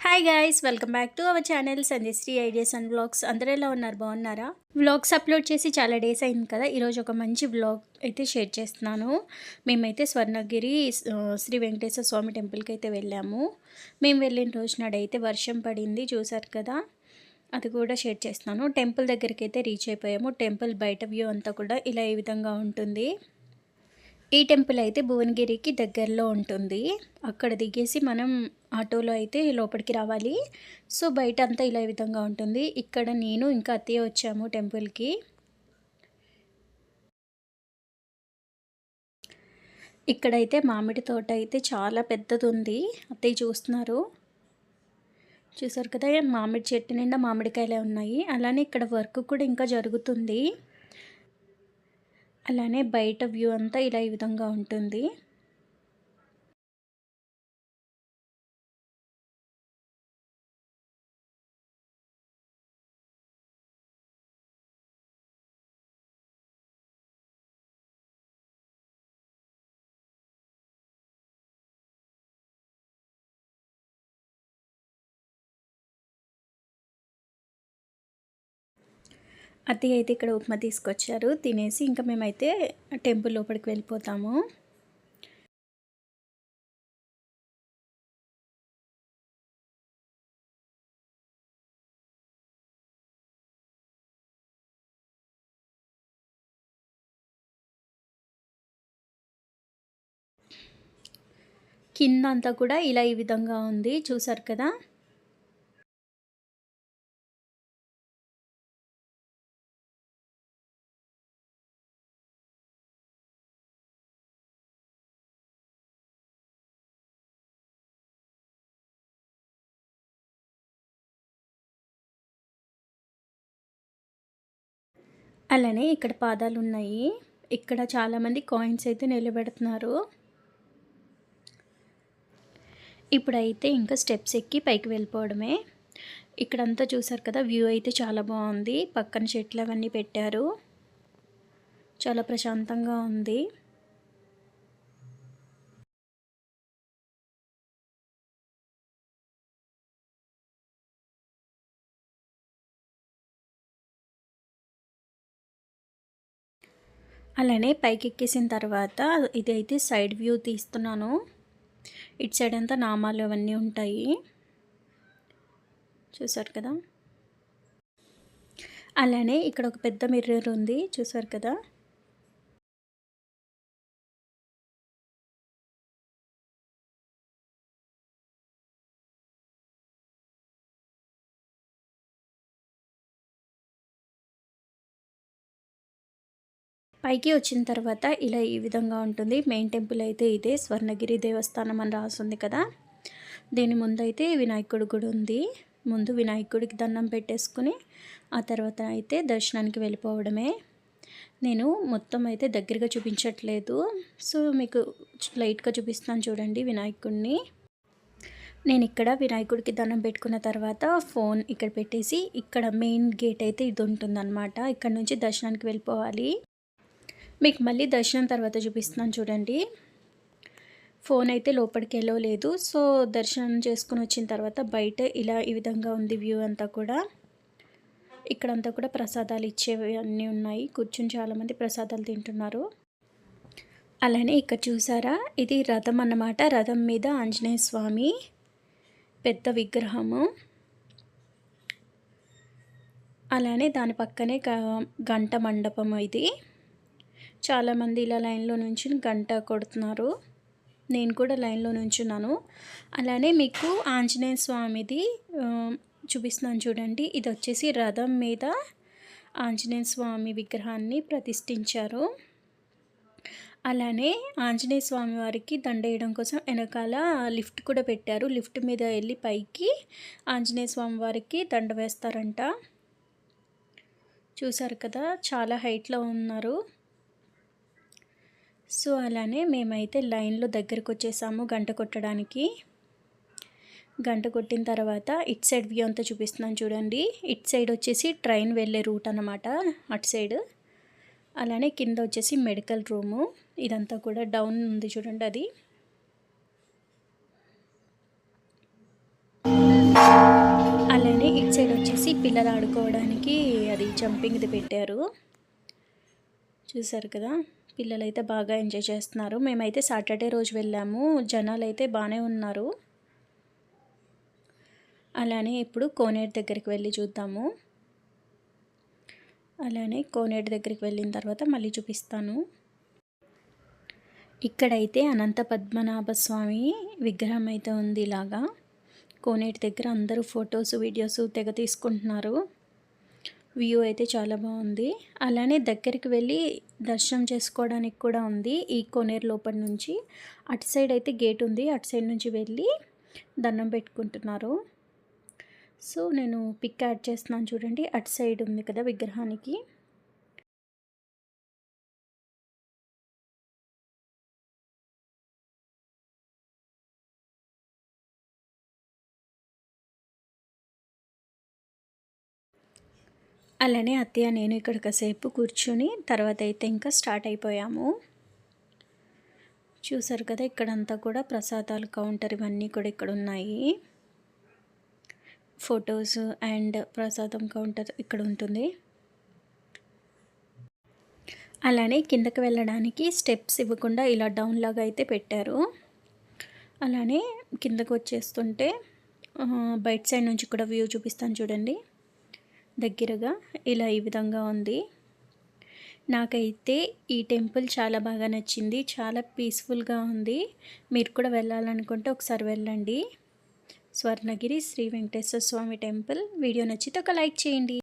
Hi guys welcome back to our channel Sanjayasri ideas and vlogs అందరూ ఎలా ఉన్నారు? బాగున్నారా? వ్లాగ్స్ అప్లోడ్ చేసి చాలా డేస్ అయింది కదా ఈరోజు ఒక మంచి వ్లాగ్ అయితే షేర్ చేస్తున్నాను. మేమైతే స్వర్ణగిరి శ్రీ వెంకటేశ్వర స్వామి టెంపుల్కి అయితే వెళ్ళాము. మేము వెళ్ళిన రోజు నాడైతే వర్షం పడింది చూసారు కదా? అది కూడా షేర్ చేస్తున్నాను. టెంపుల్ దగ్గరికి అయితే రీచ్ అయిపోయాము. టెంపుల్ బయట వ్యూ అంతా కూడా ఇలా ఈ విధంగా ఉంటుంది. ఈ టెంపుల్ అయితే భువనగిరికి దగ్గరలో ఉంటుంది. అక్కడ దిగేసి మనం ఆటోలో అయితే లోపలికి రావాలి. సో బయట అంతా ఇలా విధంగా ఉంటుంది. ఇక్కడ నేను ఇంకా అత్తయ్య వచ్చాము టెంపుల్కి. ఇక్కడైతే మామిడి తోట అయితే చాలా పెద్దది ఉంది అత్తయ్య చూస్తున్నారు. చూసారు కదా మామిడి చెట్టు నిండా మామిడికాయలే ఉన్నాయి. అలానే ఇక్కడ వర్క్ కూడా ఇంకా జరుగుతుంది. అలానే బయట వ్యూ అంతా ఇలా ఈ విధంగా ఉంటుంది. అత్తయ్య అయితే ఇక్కడ ఉప్మా తీసుకొచ్చారు. తినేసి ఇంకా మేమైతే టెంపుల్ లోపలికి వెళ్ళిపోతాము. కింద అంతా కూడా ఇలా ఈ విధంగా ఉంది. చూసారు కదా? అలానే ఇక్కడ పాదాలు ఉన్నాయి ఇక్కడ చాలామంది కాయిన్స్ అయితే నిలబెడుతున్నారు. ఇప్పుడైతే ఇంకా స్టెప్స్ ఎక్కి పైకి వెళ్ళిపోవడమే. ఇక్కడంతా చూసారు కదా వ్యూ అయితే చాలా బాగుంది. పక్కన చెట్లు అవన్నీ పెట్టారు. చాలా ప్రశాంతంగా ఉంది. అలానే పైకి ఎక్కేసిన తర్వాత ఇదైతే సైడ్ వ్యూ తీస్తున్నాను. ఇటు సైడ్ అంతా నామాలు అవన్నీ ఉంటాయి. చూసారు కదా? అలానే ఇక్కడ ఒక పెద్ద మిర్రర్ ఉంది. చూసారు కదా? పైకి వచ్చిన తర్వాత ఇలా ఈ విధంగా ఉంటుంది. మెయిన్ టెంపుల్ అయితే ఇదే. స్వర్ణగిరి దేవస్థానం అని రాస్తుంది కదా. దీని ముందు అయితే వినాయకుడు గుడి ఉంది. ముందు వినాయకుడికి దండం పెట్టేసుకుని ఆ తర్వాత అయితే దర్శనానికి వెళ్ళిపోవడమే. నేను మొత్తం అయితే దగ్గరగా చూపించట్లేదు. సో మీకు లైట్గా చూపిస్తాను చూడండి వినాయకుడిని. నేను ఇక్కడ వినాయకుడికి దండం పెట్టుకున్న తర్వాత ఫోన్ ఇక్కడ పెట్టేసి ఇక్కడ మెయిన్ గేట్ అయితే ఇది ఉంటుందన్నమాట. ఇక్కడ నుంచి దర్శనానికి వెళ్ళిపోవాలి. మీకు మళ్ళీ దర్శనం తర్వాత చూపిస్తున్నాను చూడండి. ఫోన్ అయితే లోపలికి వెళ్ళలేదు సో దర్శనం చేసుకుని వచ్చిన తర్వాత బయట ఇలా ఈ విధంగా ఉంది వ్యూ అంతా కూడా. ఇక్కడంతా కూడా ప్రసాదాలు ఇచ్చేవి అన్నీ ఉన్నాయి. కూర్చుని చాలామంది ప్రసాదాలు తింటున్నారు. అలానే ఇక్కడ చూసారా? ఇది రథం అన్నమాట. రథం మీద ఆంజనేయ స్వామి పెద్ద విగ్రహము. అలానే దాని పక్కనే గంట మండపం ఇది. చాలామంది ఇలా లైన్లో నుంచి గంట కొడుతున్నారు. నేను కూడా లైన్లో నుంచున్నాను. అలానే మీకు ఆంజనేయ స్వామిది చూపిస్తున్నాను చూడండి. ఇది వచ్చేసి రథం మీద ఆంజనేయ స్వామి విగ్రహాన్ని ప్రతిష్ఠించారు. అలానే ఆంజనేయ స్వామి వారికి దండ వేయడం కోసం వెనకాల లిఫ్ట్ కూడా పెట్టారు. లిఫ్ట్ మీద వెళ్ళి పైకి ఆంజనేయ స్వామి వారికి దండ వేస్తారంట. చూసారు కదా చాలా హైట్లో ఉన్నారు. సో అలానే మేమైతే లైన్లో దగ్గరకు వచ్చేసాము గంట కొట్టడానికి. గంట కొట్టిన తర్వాత ఇట్ సైడ్ వ్యూ అంతా చూపిస్తున్నాను చూడండి. ఇట్ సైడ్ వచ్చేసి ట్రైన్ వెళ్ళే రూట్ అనమాట అటు సైడ్. అలానే కింద వచ్చేసి మెడికల్ రూము. ఇదంతా కూడా డౌన్ ఉంది చూడండి అది. అలానే ఇటు సైడ్ వచ్చేసి పిల్లలు ఆడుకోవడానికి అది జంపింగ్ది పెట్టారు. చూసారు కదా? పిల్లలైతే బాగా ఎంజాయ్ చేస్తున్నారు. మేమైతే సాటర్డే రోజు వెళ్ళాము. జనాలు అయితే బాగానే ఉన్నారు. అలానే ఇప్పుడు కోనేరు దగ్గరికి వెళ్ళి చూద్దాము. అలానే కోనేరు దగ్గరికి వెళ్ళిన తర్వాత మళ్ళీ చూపిస్తాను. ఇక్కడైతే అనంత పద్మనాభ స్వామి విగ్రహం అయితే ఉంది ఇలాగా. కోనేటి దగ్గర అందరూ ఫొటోస్ వీడియోస్ తెగ తీసుకుంటున్నారు. వ్యూ అయితే చాలా బాగుంది. అలానే దగ్గరికి వెళ్ళి దర్శనం చేసుకోవడానికి కూడా ఉంది ఈ కోనేరు లోపల నుంచి. అటు సైడ్ అయితే గేట్ ఉంది. అటు సైడ్ నుంచి వెళ్ళి దండం పెట్టుకుంటున్నారు. సో నేను పిక్ యాడ్ చేస్తున్నాను చూడండి. అటు సైడ్ ఉంది కదా విగ్రహానికి. అలానే అత్తయ్య నేను ఇక్కడ కాసేపు కూర్చుని తర్వాత అయితే ఇంకా స్టార్ట్ అయిపోయాము. చూసారు కదా ఇక్కడంతా కూడా ప్రసాదాలు కౌంటర్ ఇవన్నీ కూడా ఇక్కడ ఉన్నాయి. ఫొటోస్ అండ్ ప్రసాదం కౌంటర్ ఇక్కడ ఉంటుంది. అలానే కిందకి వెళ్ళడానికి స్టెప్స్ ఇవ్వకుండా ఇలా డౌన్ లాగా అయితే పెట్టారు. అలానే కిందకు వచ్చేస్తుంటే బయట సైడ్ నుంచి కూడా వ్యూ చూపిస్తాను చూడండి. దగ్గరగా ఇలా ఈ విధంగా ఉంది. నాకైతే ఈ టెంపుల్ చాలా బాగా నచ్చింది చాలా పీస్ఫుల్గా ఉంది. మీరు కూడా వెళ్ళాలనుకుంటే ఒకసారి వెళ్ళండి. స్వర్ణగిరి శ్రీ వెంకటేశ్వర స్వామి టెంపుల్. వీడియో నచ్చితే ఒక లైక్ చేయండి.